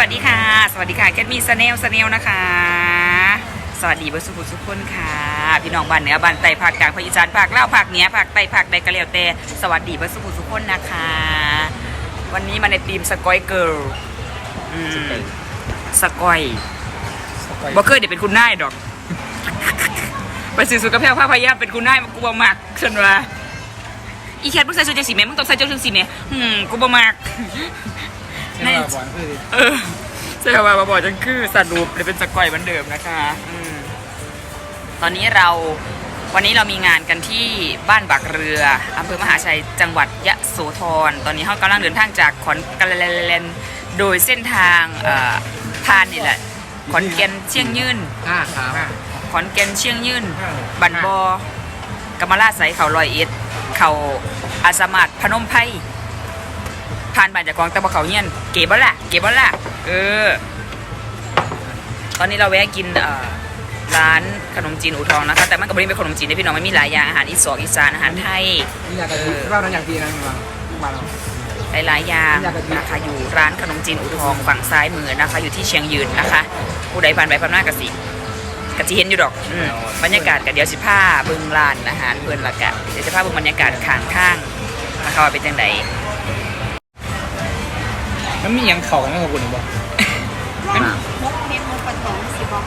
วัสดีค่ะ สวัสดีค่ะแคทมีสเนลสเนลนะคะ สวัสดีเบอร์สุขุสุขคนค่ะ พี่น้องบ้านเหนือบ้านใต้ภาคกลางภาคอีสานภาคล่าวภาคเหนือภาคใต้ภาคใดก็แล้วแต่สวัสดีเบอร์สุขุสุขคนนะคะ วันนี้มาในทีมสกอยเกิร์ลอืมสกอยบ่เคยเดี๋ยวเป็นคุณนายดอก ไปสื่อสุขภาพภาพพยายามเป็นคุณนายมากูบ่มักฉันว่าอีแคทมึงใส่ชุดจังสีแม่มึงต้องใส่ชุดจังสีแม่อืมกูบ่มัก ใช่ป่ะบอลคือเออใช่ว่าบาบอกจังคือสรุปเลยเป็นสกอยเหมือนเดิมนะคะอืมตอนนี้เราวันนี้เรามีงานกันที่บ้านบักเรืออำเภอมหาชัยจังหวัดยะโสธรตอนนี้เขากำลังเดินทางจากขอนแก่นโดยเส้นทางเอ่อผ่านนี่แหละขอนแก่นเชียงยืนห้าครับขอนแก่นเชียงยืนบันบอกำมะลาใสเขาลอยเอ็ดเขาอาสามัดพนมไพร ผ่านบ้านจากกองตะบะเขาเงียนเก๋บ่ล่ะเก๋บ่ล่ะเออ ตอนนี้เราแวะกินเอ่อร้านขนมจีนอูทองนะคะแต่มันก็ไม่ได้เป็นขนมจีนนะพี่น้องมันมีหลายอย่างอาหารอีสานอีสานอาหารไทยนี่อยากกะทิเรานั้นอยากดีนะมามาเราหลายๆอย่างอยากกะทินะคะอยู่ร้านขนมจีนอูทองฝั่งซ้ายมือนะคะ อยู่ที่เชียงยืนนะคะผู้ใดผ่านไปผ่านมากะสิกะสิเห็นอยู่ดอกอืมบรรยากาศกับเดี๋ยวสิผ้าเบิ่งร้านอาหารเพิ่นละกะเดี๋ยวสิผ้าเบิ่งบรรยากาศข้างข้างนะคะว่าเป็นจังได มันมีอย่างเข่ากันนะกับคุณบอกเป็นมกเม็ดมกปลาตองสิบอก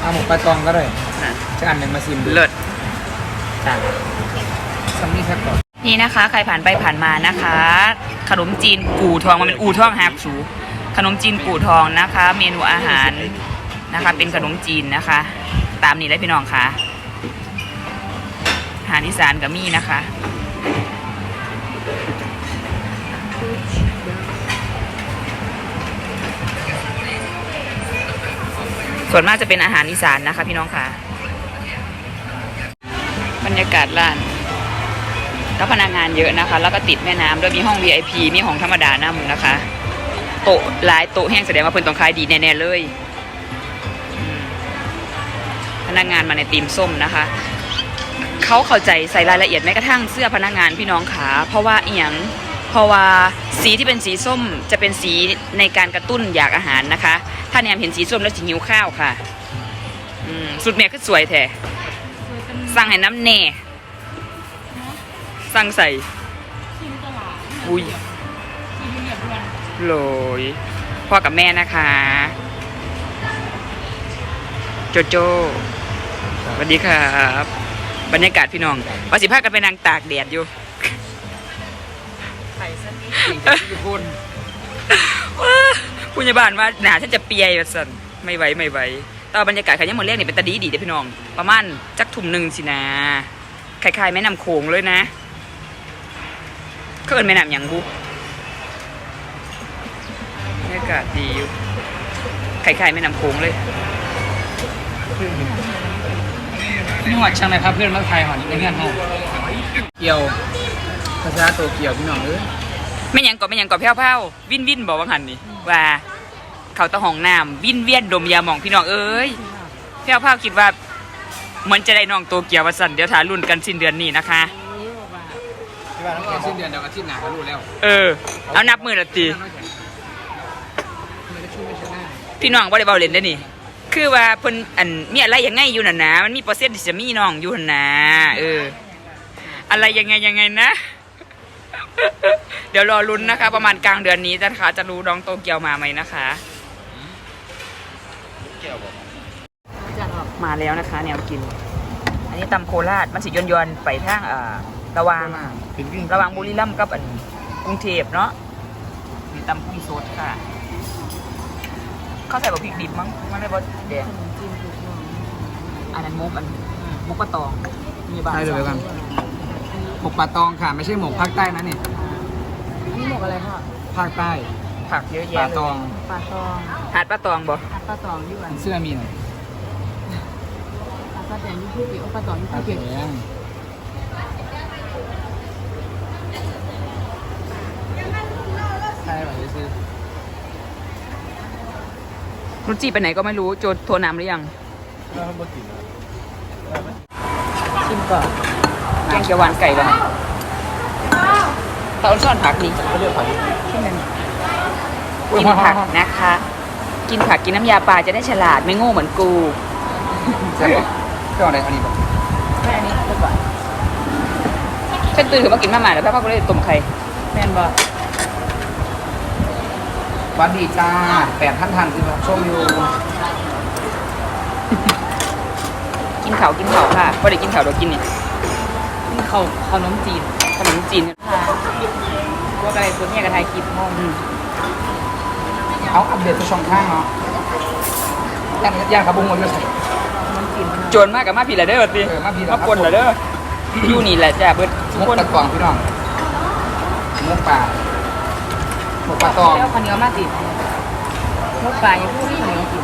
เอาหมกปลาตองก็ได้น่ะจะอันหนึ่งมาซิมดูเลิศต่างซัมมี่สักก่อนนี่นะคะ ใครผ่านไปผ่านมานะคะ ขนมจีนกู่ทองมันเป็นอู่ทองฮับสูขนมจีนกู่ทองนะคะ เมนูอาหารนะคะ เป็นขนมจีนนะคะ ตามนี้เลยพี่น้องค่ะอาหารอีสานกับมี่นะคะ ส่วนมากจะเป็นอาหารอีสานนะคะ พี่น้องค่ะ บรรยากาศร้านแล้วพนักงานเยอะนะคะ แล้วก็ติดแม่น้ำด้วยมีห้อง VIP มีห้องธรรมดานั่นะคะ โต๊ะหลายโต๊ะแห้งแสดงว่าเพิ่นต้องขายดีแน่ๆเลยพนักงานมาในทีมส้มนะคะเขาเข้าใจใส่รายละเอียดแม้กระทั่งเสื้อพนักงานพี่น้องขาเพราะว่าเอียง เพราะว่าสีที่เป็นสีส้มจะเป็นสีในการกระตุ้นอยากอาหารนะคะ ถ้าแนมเห็นสีส้มแล้วจะหิวข้าวค่ะอืมสุดแม่คือสวยแท้สั่งให้น้ำแน่สั่งใส่ชิมตลาดอุ้ยชิมเรียบร้อยโหลยพ่อกับแม่นะคะ โจโจสวัสดีครับ บรรยากาศพี่น้องว่าสิพากันไปนางตากแดดอยู่ไข่สักนิดสิ่ง ทุกคนผู้ใหญ่บ้านว่าหนาฉันจะเปียแบบสันไม่ไหวไม่ไหวต่ว่าบรรยากาศขันยังหมดเรียกนี่ยเป็นตาดีดีเด้อพี่น้อง ประมาณจักทุ่มหนึ่งสินะคล้ายๆแม่น้ำโขงเลยนะเขาเอินแม่น้ำหยังบุบรรยากาศดีอยู่คล้ายๆแม่น้ำโขงเลยนี่หวัดช่างไหนครับเพื่อนมาไทยหอนในงานห้องเกี่ยวภาษาโตเกียวพี่น้องเอ้ย ไม่หยังก่อไม่หยังก่อแพ้วๆวินวินบอกว่าหันนี่ว่า เขาตะห้องน้ำวินเวียนดมยาหมองพี่น้องเอ้ยแพ้วๆคิดว่าเหมือนจะได้น้องโตเกียววาสันเดี๋ยวถารุ่นกันสิ้นเดือนนี้นะคะ ที่ว่าน้องแกสิ้นเดือนเดียวกับที่หนาก็รู้แล้วเออ เอานับมือละตีไม่ได้ช่วยไม่ชนะพี่น้องบ่ได้เบาเล่นได้อนี่ คือว่าเพิ่นอันมีอะไรยังไงอยู่น่ะนะมันมีเปอร์เซ็นต์ที่จะมีน้องอยู่หั่นนะเออ อะไรยังไงยังไงนะ เดี๋ยวรอลุ้นนะคะ ประมาณกลางเดือนนี้นะคะ จะรู้น้องโตเกียวมาไหมนะคะจัดออกมาแล้วนะคะ แนวกิน อันนี้ตำโคราชมันสิยนยนๆไปทางเอ่อระหวางเป็นวิ่งระหวางบุรีรัมย์กับอันกรุงเทพเนาะมีตำกุ้งสดค่ะ เขาใส่บะพริกดิบมั้งมันเลยบะแดงขนมจีนถูกต้องอันนั้นมุกอันมุกปลาตองมีบาใช่เลยกัน หมกปลาตองค่ะ ไม่ใช่หมกภาคใต้นะนี่อันนี้หมกอะไรคะภาคใต้ผักเยอะปแยะลาเลตอยงปลาตองหาดปลาตองบ่ปลาตองอยู่อันเสื้อมีหน่อยปลาแดงอยู่ที่เกี่ยวปลาตองอยู่ปลาที่แดเกี่ยวงใช่แบบนี้ซื้อรุจิไปไหนก็ไม่รู้โจโทรนำหรือยัง ชิมก่อนแก งเขียวหวานไก่บ้างตาอ้นซ่อนผักดีเขาเรียกผัดกินผักนะคะ กินผักกินน้ำยาปลาจะได้ฉลาดไม่โง่เหมือนกูใช่ปะก็เอาอะไรอันนี้บอกแม่อันนี้ไปก่อนฉันตื่นขึ้นมากินมาม่าแล้วพ่อก็เลยต้มไข่แม่นบอกหวันดีจ้าแปดท่านทันคือแบบชมอยู่กินข้าวกินข้าวค่ะพอได้กินข้าวเดี๋ยวกินเนี่ย นี่เขาเขาน้มจีนขนมจีนค่ะว่าอะไรตัวเนี้ยกับไทยคลิปห้องอืมเอาอัปเดตทุกช่องทางเนาะย่างย่างขาบุ้งมันก็ใส่น้มจีนโจรมากกับมาผีละเด้อสิเออมาพี่ละมาปนละเด้ออยู่นี่แหละจ้ะเบิดทุมุกกคนตะกวางพี่น้องมุกปลาหมกปลาตองแล้วข้าวเหนียวมากจีนมุกปลาอย่างพวกนี้ข้าวเหนียวจีน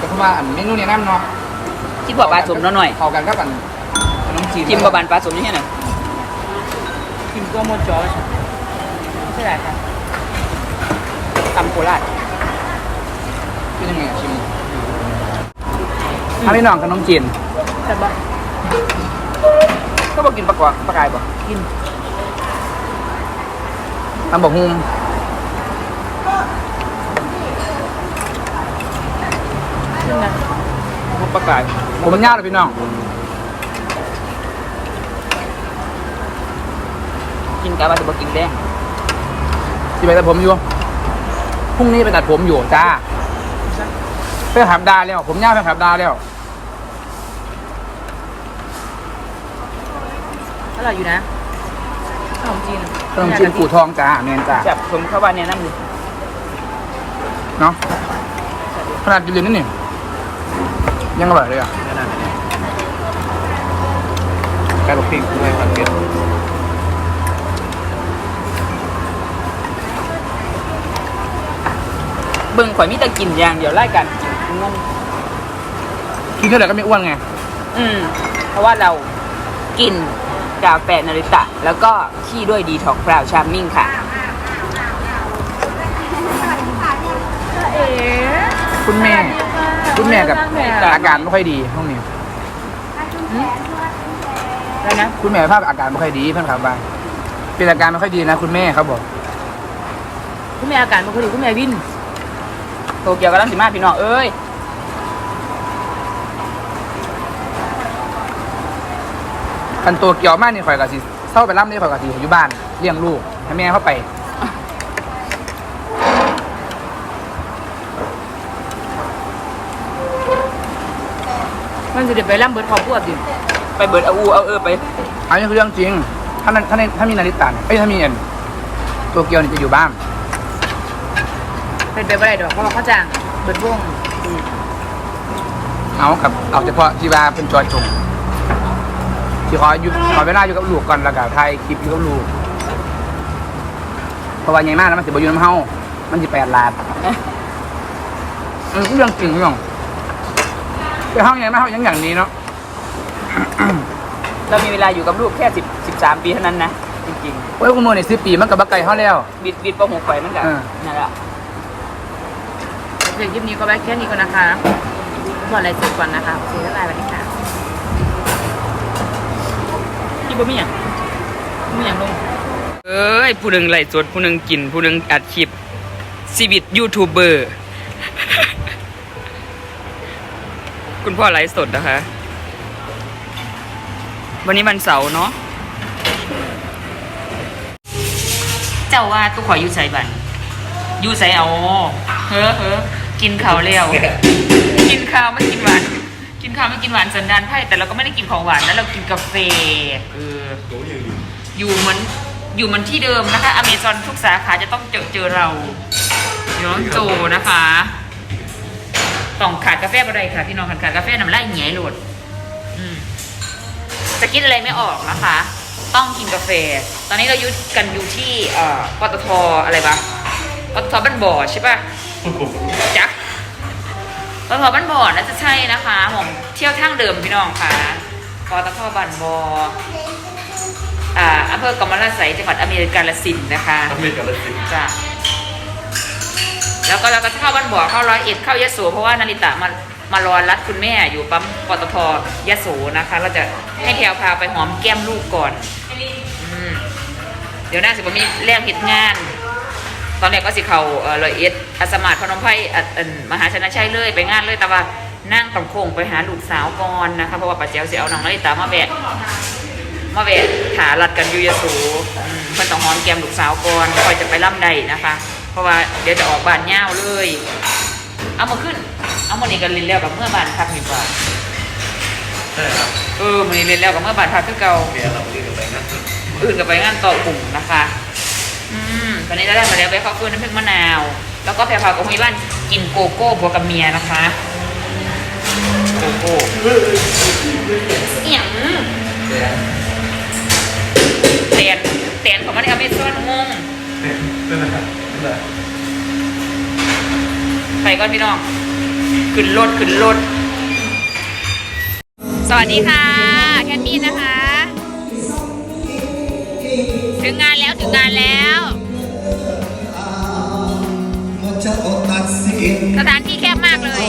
ก็เพราะว่าอันเมนูเนี่ยน้ำเนาะคิดว่าปลาสมน้อยหน่อยเข้ากันกับอัน ขนมจีนจิมบะบานปลาสมนี่ไงน่ะกินตัวหมดจอแล้วใช่ไหมคะตำโคราชเป็นยังไงอะชิมอันนี้น้องขนมจีนแต่บอกก็บอกกินปลากรอบปลากายบ่กินตำบอกฮุมขึ้นนะ ปลากายผมมันยากเลยพี่น้อง กินกาบาสิบ่กินแดงที่ไปตัดผมอยู่พรุ่งนี้ไปตัดผมอยู่จ้าไปหับดาแล้ว ผมยากไปหับดาแล้วอร่อยอยู่นะขนมจีนขนมจีนกู่ทองจ้าเนียนจ้าแบบสมเข้าบ้านเนี่ยน้ำนี่เนาะขนาดกินเลยนั่นนี่ยังอร่อยเลยอะไก่ลูกปิ้งด้วยผัดเผ็ด เบิ่งข่อยมีแต่กินอย่างเดียวไล่กันกินงงกินเท่าไหร่ก็ไม่อ้วนไง อืม เพราะว่าเรากินกาแฟนาริตะ แล้วก็ขี้ด้วยดีท็อกพราวชาร์มมิ่งค่ะ เอ๋คุณแม่ คุณแม่กับอาการไม่ค่อยดีห้องนี้ แล้วนะ คุณแม่ภาพอาการไม่ค่อยดีเพื่อนครับว่าเป็นอาการไม่ค่อยดีนะ คุณแม่เขาบอก คุณแม่อาการมันพอดีคุณแม่วิน โตเกียวกับลังสิมาพี่น้องเอ้ยคันตัวเกี่ยวมากนี่ข่อยกับสิเศร้าไปร่ำนี่ข่อยกับสิอยู่บ้านเลี้ยงลูกให้แม่เข้าไปมันจะเดี๋ยวไปร่ำเบิร์ดครอบครัวดิไปเบิดเอาอูเอาเออไปอันนี้คือเรื่องจริง ถ้านั้นถ้าในถ้ามีนาฬิตาเนี่ยเอ้ยถ้ามีเอ็นตัวเกียวนี่จะอยู่บ้าน เป็นไปไม่ได้ดอกเพราะว่าเขาจ้างเบิร์ดวงเอากับเอาเฉพาะที่ว่าเป็นจอยจงที่ขออยู่ขอเวลาอยู่กับลูกก่อนแล้วก็ถ่ายคลิปอยู่กับลูกเพราะว่าใหญ่มากแล้วมันสิบอยู่น้ำเฮามันสิแปดล้านเอ๊ะอืมเรื่องจริงเรื่องแต่เฮาใหญ่มากเฮายังอย่างนี้เนาะเรามีเวลาอยู่กับลูกแค่สิบสิบสามปีเท่านั้นนะจริงโอ้ยกูโมนี่สิบปีมันกับบักไก่เฮาแล้วๆบิดบิดประหกไปนั่นแหละเออนั่นแหละ เดี๋ยวคลิปนี้ก็ไว้แค่นี้ก่อนนะคะบอกอะไรสุดก่อนนะคะโอเคบ๊ายบายสวัสดีค่ะที่บ่มีอย่างมีอย่างลงเอ้ยผู้หนึ่งไล่สดผู้หนึ่งกิน ผู้หนึ่งอัดคลิปชีวิตยูทูบเบอร์คุณพ่อไลฟ์สดนะคะ วันนี้วันเสาร์เนาะเจ้าว่าตู้ขอยอยู่ใส่บันอยู่ใส่เอาเฮ้อเฮ้อ กินข้าวเร็วกินข้าวไม่กินหวาน กินข้าวไม่กินหวานสันดานไพ่แต่เราก็ไม่ได้กินของหวานแล้วเรากินกาแฟเอออยู่เหมือนอยู่เหมือนที่เดิมนะคะอเมซอนทุกสาขาจะต้องเจอเจอเราน้องโจนะคะต้องขาดกาแฟอะไรค่ะพี่น้องขาดขาดกาแฟน้ำลายเหนียหลดอืมจะคิดอะไรไม่ออกนะคะ ต้องกินกาแฟ ตอนนี้เรายุดกันอยู่ที่เอ่อปตทอะไรปะปตทบ้านบ่อใช่ปะ จ๊ะปตทบ้านบ่อน่าจะใช่นะคะผมเที่ยวทางเดิมพี่น้องค่ะปตทบ้านบ่ออ่าอำเภอกำมะลาไสยจังหวัดอเมริกาลสินธุ์นะคะอเมริกาละสิบจ้ะแล้วก็เราก็จะเข้าบ้านบ่อเข้าร้อยเอ็ดเข้ายะโสเพราะว่านาริตะมามารอรัดคุณแม่อยู่ปั๊มปตทยะโสนะคะ เราจะให้แพลวพาไปหอมแก้มลูกก่อนอืมเดี๋ยวหน้าสิบมีแรงเหตุงาน ตอนแรกก็สิเขาเอ่อร้อยเอ็ดอาสมาตพนมไพรอะอันมหาชนะชัยเลยไปงานเลยแต่ว่านั่งต้องโค้งไปหาลูกสาวก่อนนะคะเพราะว่าป้าแจ๋วสิเอาน้องนาฬิตามาแบกมาแบกขาลัดกันอยูยโสูเพิ่นต้องหอมแก้มลูกสาวก่อนค่อยจะไปล่ำใดนะคะ เพราะว่าเดี๋ยวจะออกบ้านย่าวเลย เอามาขึ้น เอามานี่กันลินแล้วกับเมื่อบานพักดีกว่าใช่ครับเออมันนี่ลินแล้วกับเมื่อบานพักคือเก่าเบียร์เราเรียกกันไปงั้นอื่นกับไปงานต่อกลุ่มนะคะ อืม ตอนนี้เราได้มาแล้วไปข้าวฟืนน้ำผึ้งมะนาว แล้วก็แพรพาวกับคุยบ้านกินโกโก้บวกกับเมียนะคะ โกโก้เอี่ยงเตียนเตียนของมันเอาไม่ซ่อนงงนั่นแหละนั่นแหละไปก่อนพี่น้อง ขึ้นรถขึ้นรถสวัสดีค่ะ แคนดี้นะคะ ถึงงานแล้วถึงงานแล้ว สินสถานที่แคบมากเลย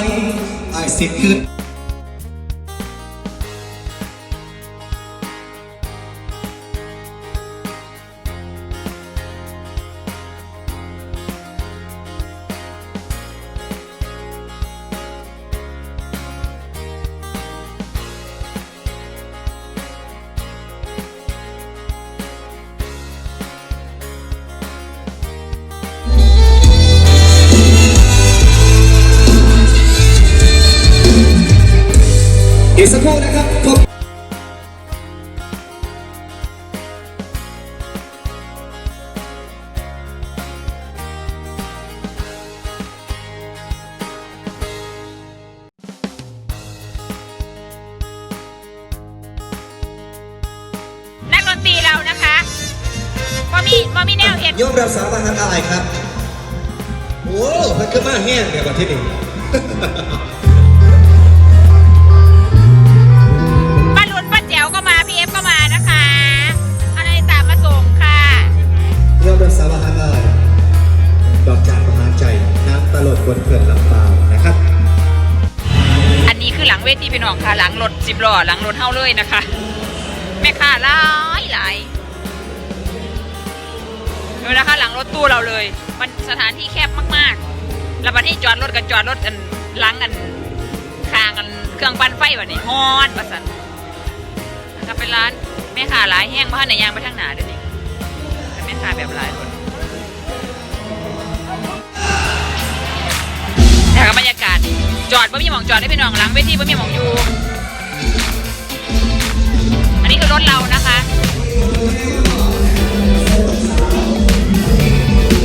มอมีมอมีแนวเห็นยกรับสารทหารอะไรครับ โอ้มันคือมาแห้งเดี๋ยวก่อนที่นี่ป้าลุนป้าแจ๋วก็มา พี่เอฟก็มานะคะเอานาฬิตามาส่งค่ะยกรับสารทหารอะไรดอกจานมหาใจน้ำตลดบนเขื่อนลำเปล่าวนะครับ อันนี้คือหลังเวทีพี่น้องค่ะ หลังรถสิบล้อหลังรถเท่าเลยนะคะ แม่ค้าหลายหลาย ดูนะคะหลังรถตู้เราเลย มันสถานที่แคบมากๆ แล้วบัดที่จอดรถกับจอดรถอันหลังอันคางอันเครื่องปั่นไฟแบบนี้ฮอนประสันนะคะเป็นร้านแม่ค้าหลายแห้งบ้านในยางไปทางหนาเดี๋ยวนี้เป็นแม่ค้าแบบหลายคนแต่ก็บรรยากาศจอดบ่มีหมองจอดได้พี่น้องหลังเวทีบ่มีหมองอยู่ อันนี้คือรถเรานะคะ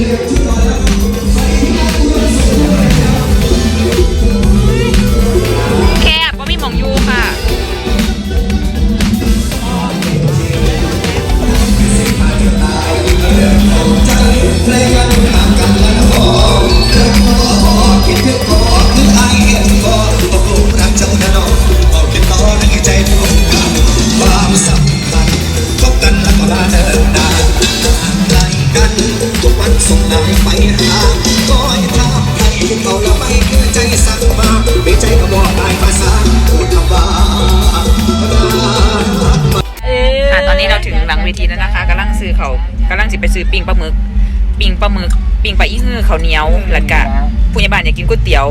แค เขากำลังสิไปซื้อปิ้งปลาหมึกปิ้งปลาหมึกปิ้งปลาอีฮื้อข้าวเหนียวแล้วก็ผู้ใหญ่บ้านอยากกินก๋วยเตี๋ยว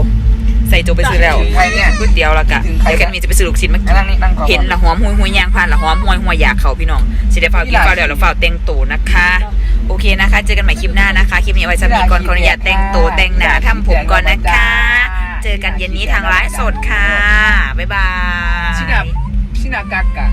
ใส่โจไปซื้อแล้วถึงใครเนี่ยก๋วยเตี๋ยวแล้วก็ถึงใครเดี๋ยวแกันมีจะไปซื้อลูกชิ้นมากินนั่งนี่นั่งก่อน เห็นละหอมหุยหุยยางผ่านละหอมหวยหวยอยากเขาพี่น้องสิได้ฝากกินฝากเดี๋ยวเราฝากแต่งตัวนะคะ โอเคนะคะ เจอกันใหม่คลิปหน้านะคะคลิปนี้เอาไว้สำหรับก่อนขออนุญาตแต่งตัวแต่งหน้าทำผมก่อนนะคะ เจอกันเย็นนี้ทางไลฟ์สดค่ะบ๊ายบาย ชินากชินากากะ